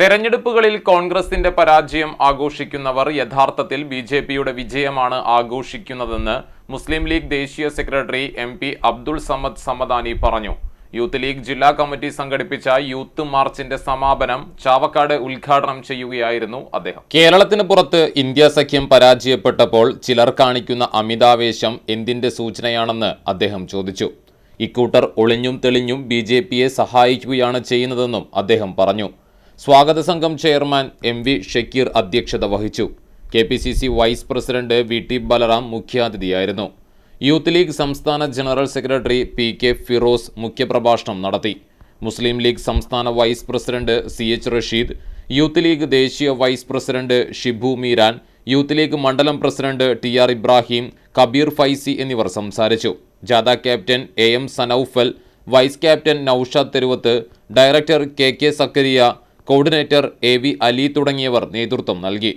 തെരഞ്ഞെടുപ്പുകളിൽ കോൺഗ്രസിന്റെ പരാജയം ആഘോഷിക്കുന്നവർ യഥാർത്ഥത്തിൽ ബി ജെ പിയുടെ വിജയമാണ് ആഘോഷിക്കുന്നതെന്ന് മുസ്ലിം ലീഗ് ദേശീയ secretary M P Abdul Samad Samadani പറഞ്ഞു. യൂത്ത് ലീഗ് ജില്ലാ കമ്മിറ്റി സംഘടിപ്പിച്ച യൂത്ത് മാർച്ചിന്റെ സമാപനം ചാവക്കാട് ഉദ്ഘാടനം ചെയ്യുകയായിരുന്നു അദ്ദേഹം. കേരളത്തിന് പുറത്ത് ഇന്ത്യ സഖ്യം പരാജയപ്പെട്ടപ്പോൾ ചിലർ കാണിക്കുന്ന അമിതാവേശം എന്തിന്റെ സൂചനയാണെന്ന് അദ്ദേഹം ചോദിച്ചു. ഇക്കൂട്ടർ ഒളിഞ്ഞും തെളിഞ്ഞും ബി സഹായിക്കുകയാണ് ചെയ്യുന്നതെന്നും അദ്ദേഹം പറഞ്ഞു. സ്വാഗത സംഘം ചെയർമാൻ എം വി ഷക്കീർ അധ്യക്ഷത വഹിച്ചു. K P C C vice president V T Balram മുഖ്യാതിഥിയായിരുന്നു. Youth league സംസ്ഥാന general secretary P K Firoz മുഖ്യപ്രഭാഷണം നടത്തി. മുസ്ലിം ലീഗ് സംസ്ഥാന vice president C H Rasheed Youth League ദേശീയ vice president Shibu Meeran youth league മണ്ഡലം president T R Ibrahim Kabeer Faizi എന്നിവർ സംസാരിച്ചു. ജാഥ captain A M Sanoufal vice captain Noushad Theruvath director K K Sakkariya coordinator A V Ali തുടങ്ങിയവർ നേതൃത്വം നൽകി.